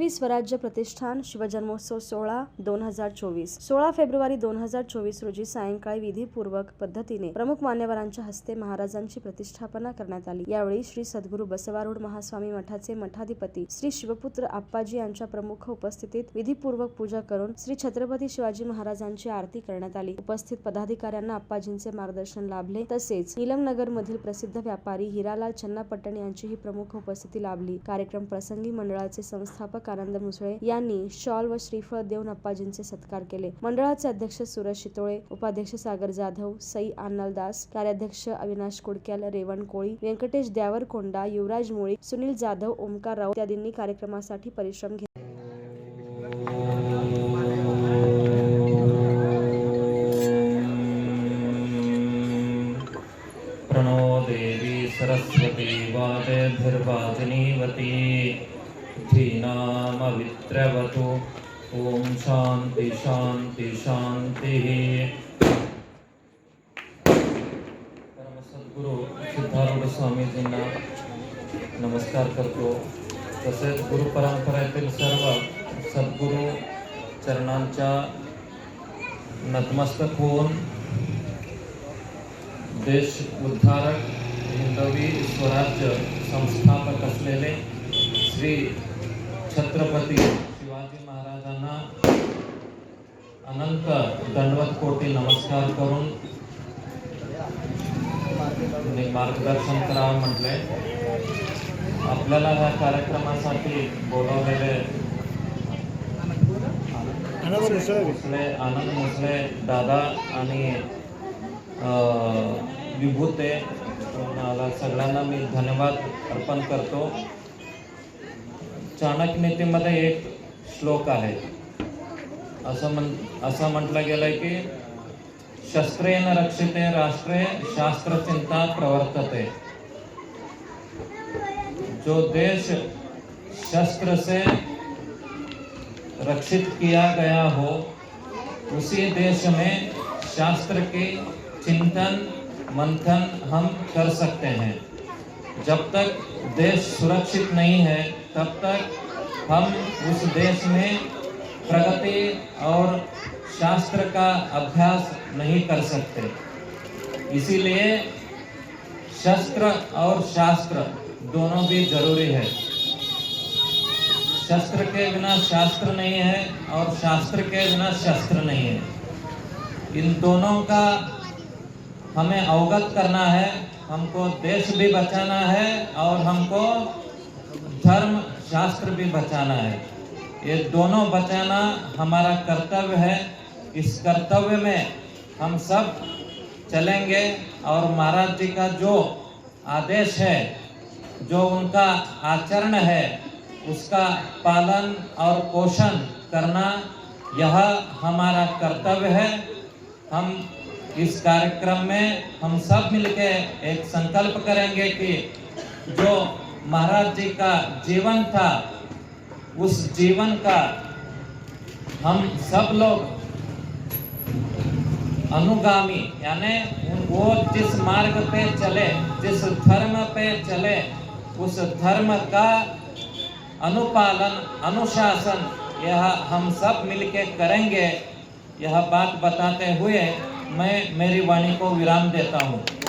कुलदेवी स्वराज्य प्रतिष्ठान शिवजन्मोत्सव सोहळा दोन हजार चोवीस. सोळा फेब्रुवारी दोन हजार चोवीस रोजी सायंकाळी विधीपूर्वक पद्धतीने प्रमुख मान्यवरांच्या हस्ते महाराजांची प्रतिष्ठापना करण्यात आली. यावेळी श्री सद्गुरू बसवारूढ महास्वामी मठाचे मठाधिपती श्री शिवपुत्र आप्पाजी यांच्या प्रमुख उपस्थितीत विधीपूर्वक पूजा करून श्री छत्रपती शिवाजी महाराजांची आरती करण्यात आली. उपस्थित पदाधिकाऱ्यांना आप्पाजींचे मार्गदर्शन लाभले. तसेच नीलमनगरमधील प्रसिद्ध व्यापारी हिरालाल चन्नापट्टण यांचीही प्रमुख उपस्थिती लाभली. कार्यक्रम प्रसंगी मंडळाचे संस्थापक कानंद मुसळे यांनी शॉल व श्रीफळ देऊन अप्पाजींचे सत्कार केले. मंडळाचे अध्यक्ष सुरज शितोळे उपाध्यक्ष सागर जाधव सई आनलदास कार्याध्यक्ष अविनाश कुडक्याल रेवण कोळी व्यंकटेश द्यावरकोंडा युवराज मुळी सुनील जाधव ओमकार राऊत इत्यादींनी कार्यक्रमासाठी परिश्रम घेतले धीनामवित्रवतु ॐ शान्ति शान्ति, शान्तिः। परमसद्गुरू सिद्धारूढ स्वामीजींना नमस्कार करतो। तसेच गुरु परंपरेतील सर्व सद्गुरू चरणांच्या नतमस्तक होऊन देश उद्धारक हिंदवी स्वराज्य संस्थापक असलेले श्री छत्रपती शिवाजी महाराजांना अनंत दंडवत कोटी नमस्कार करून मार्गदर्शन करावं म्हटले आपल्याला ह्या कार्यक्रमासाठी बोलवलेले आनंद मुसले दादा आणि विभूते. सगळ्यांना मी धन्यवाद अर्पण करतो. चाणक्य नीतीमध्ये एक श्लोक आहे. असं म्हण, असं म्हटलं राष्ट्रे शास्त्रचिंता प्रवर्तते. जो देश शस्त्र से रक्षित किया गया हो, उसी देश में शास्त्र के चिंतन, मंथन हम कर सकते हैं। जब तक देश सुरक्षित नहीं है, तब तक हम उस देश में प्रगति और शास्त्र का अभ्यास नहीं कर सकते। इसीलिए शस्त्र और शास्त्र दोनों भी ज़रूरी है। शस्त्र के बिना शास्त्र नहीं है और शास्त्र के बिना शस्त्र नहीं है। इन दोनों का हमें अवगत करना है हमको देश भी बचाना है और हमको धर्म शास्त्र भी बचाना है। ये दोनों बचाना हमारा कर्तव्य है। इस कर्तव्य में हम सब चलेंगे और महाराज जी का जो आदेश है, जो उनका आचरण है, उसका पालन और पोषण करना, यह हमारा कर्तव्य है। हम इस कार्यक्रम में हम सब मिलके एक संकल्प करेंगे कि जो महाराज जी का जीवन था, उस जीवन का हम सब लोग अनुगामी, यानी वो जिस मार्ग पे चले, जिस धर्म पे चले, उस धर्म का अनुपालन, अनुशासन यह हम सब मिलके करेंगे। यह बात बताते हुए मैं मेरी वाणी को विराम देता हूँ।